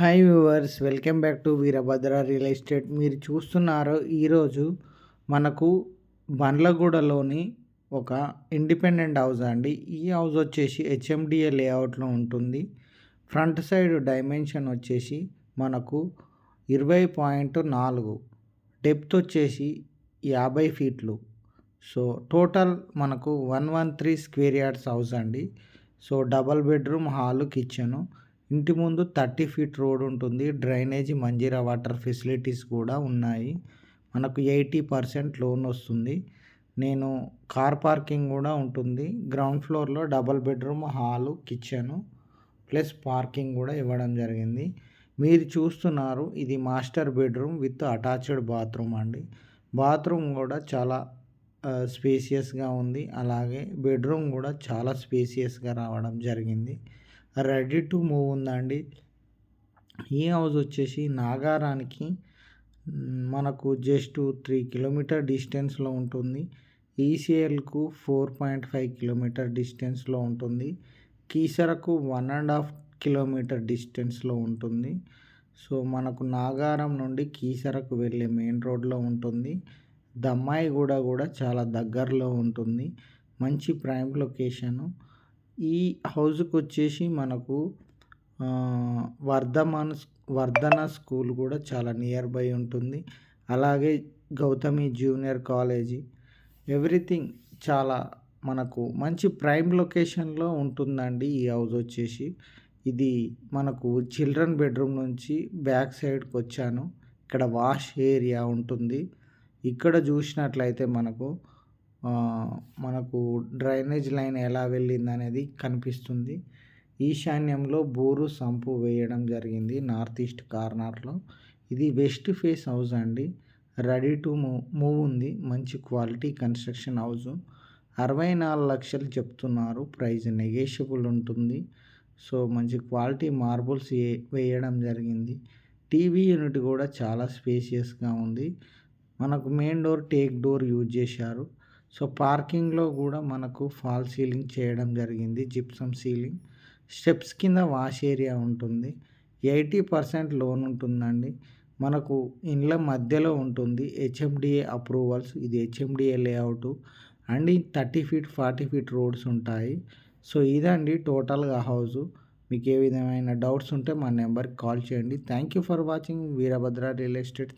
Hi viewers welcome back to Veerabhadra real estate మీరు చూస్తున్నారు ఈరోజు మనకు బండ్లగూడలోని ఒక ఇండిపెండెంట్ హౌస్ అండి. ఈ హౌస్ వచ్చేసి హెచ్ఎండిఏ లేఅవుట్లో ఉంటుంది. ఫ్రంట్ సైడ్ డైమెన్షన్ వచ్చేసి మనకు ఇరవై పాయింట్ నాలుగు. డెప్త్ వచ్చేసి యాభై ఫీట్లు. సో టోటల్ మనకు one one three square yards house అండి. So double bedroom hall kitchen ఇంటి ముందు థర్టీ ఫీట్ రోడ్ ఉంటుంది. డ్రైనేజీ మంజీరా వాటర్ ఫెసిలిటీస్ కూడా ఉన్నాయి. మనకు ఎయిటీ పర్సెంట్ లోన్ వస్తుంది. నేను కార్ పార్కింగ్ కూడా ఉంటుంది. గ్రౌండ్ ఫ్లోర్లో double bedroom hall kitchen plus parking కూడా ఇవ్వడం జరిగింది. మీరు చూస్తున్నారు ఇది master bedroom with attached bathroom అండి. బాత్రూమ్ కూడా చాలా స్పేసియస్గా ఉంది. అలాగే బెడ్రూమ్ కూడా చాలా స్పేసియస్గా రావడం జరిగింది. రెడీ టు మూవ్ ఉందండి. ఈ హౌస్ వచ్చేసి నాగారానికి మనకు జస్ట్ త్రీ కిలోమీటర్ డిస్టెన్స్లో ఉంటుంది. ఈసీఎల్కు ఫోర్ పాయింట్ ఫైవ్ కిలోమీటర్ డిస్టెన్స్లో ఉంటుంది. కీసరకు వన్ అండ్ హాఫ్ కిలోమీటర్ డిస్టెన్స్లో ఉంటుంది. సో మనకు నాగారం నుండి కీసరకు వెళ్ళే మెయిన్ రోడ్లో ఉంటుంది. దమ్మాయిగూడ కూడా చాలా దగ్గరలో ఉంటుంది. మంచి ప్రైమ్ లొకేషను. ఈ హౌస్కి వచ్చేసి మనకు వర్ధమాన్ వర్ధన స్కూల్ కూడా చాలా నియర్ బై ఉంటుంది. అలాగే గౌతమి జూనియర్ కాలేజీ. ఎవ్రీథింగ్ చాలా మనకు మంచి ప్రైమ్ లొకేషన్లో ఉంటుందండి ఈ హౌస్ వచ్చేసి ఇది మనకు చిల్డ్రన్ బెడ్రూమ్ నుంచి బ్యాక్ సైడ్కి వచ్చాను ఇక్కడ వాష్ ఏరియా ఉంటుంది. ఇక్కడ చూసినట్లయితే మనకు మనకు డ్రైనేజ్ లైన్ ఎలా వెళ్ళింది అనేది కనిపిస్తుంది. ఈశాన్యంలో బోరు సంపు వేయడం జరిగింది నార్త్ ఈస్ట్ కార్నర్లో. ఇది వెస్ట్ ఫేస్ హౌస్ అండి. రెడీ టు మూవ్ మూవ్ ఉంది. మంచి క్వాలిటీ కన్స్ట్రక్షన్ హౌస్. అరవై నాలుగు లక్షలు చెప్తున్నారు. ప్రైస్ నెగేషియబుల్ ఉంటుంది. సో మంచి క్వాలిటీ మార్బుల్స్ వేయడం జరిగింది. టీవీ యూనిట్ కూడా చాలా స్పేసియస్గా ఉంది. మనకు main door teak door use చేశారు. సో పార్కింగ్లో కూడా మనకు ఫాల్ సీలింగ్ చేయడం జరిగింది. Gypsum ceiling. స్టెప్స్ కింద వాష్ ఏరియా ఉంటుంది. ఎయిటీ పర్సెంట్ లోన్ ఉంటుందండి. మనకు ఇండ్ల మధ్యలో ఉంటుంది. హెచ్ఎండిఏ అప్రూవల్స్ ఇది HMDA layout and thirty feet forty feet roads ఉంటాయి. సో ఇదండి టోటల్గా హౌస్. మీకు ఏ విధమైన డౌట్స్ ఉంటే మా నెంబర్కి కాల్ చేయండి. Thank you for watching Veerabhadra real estate.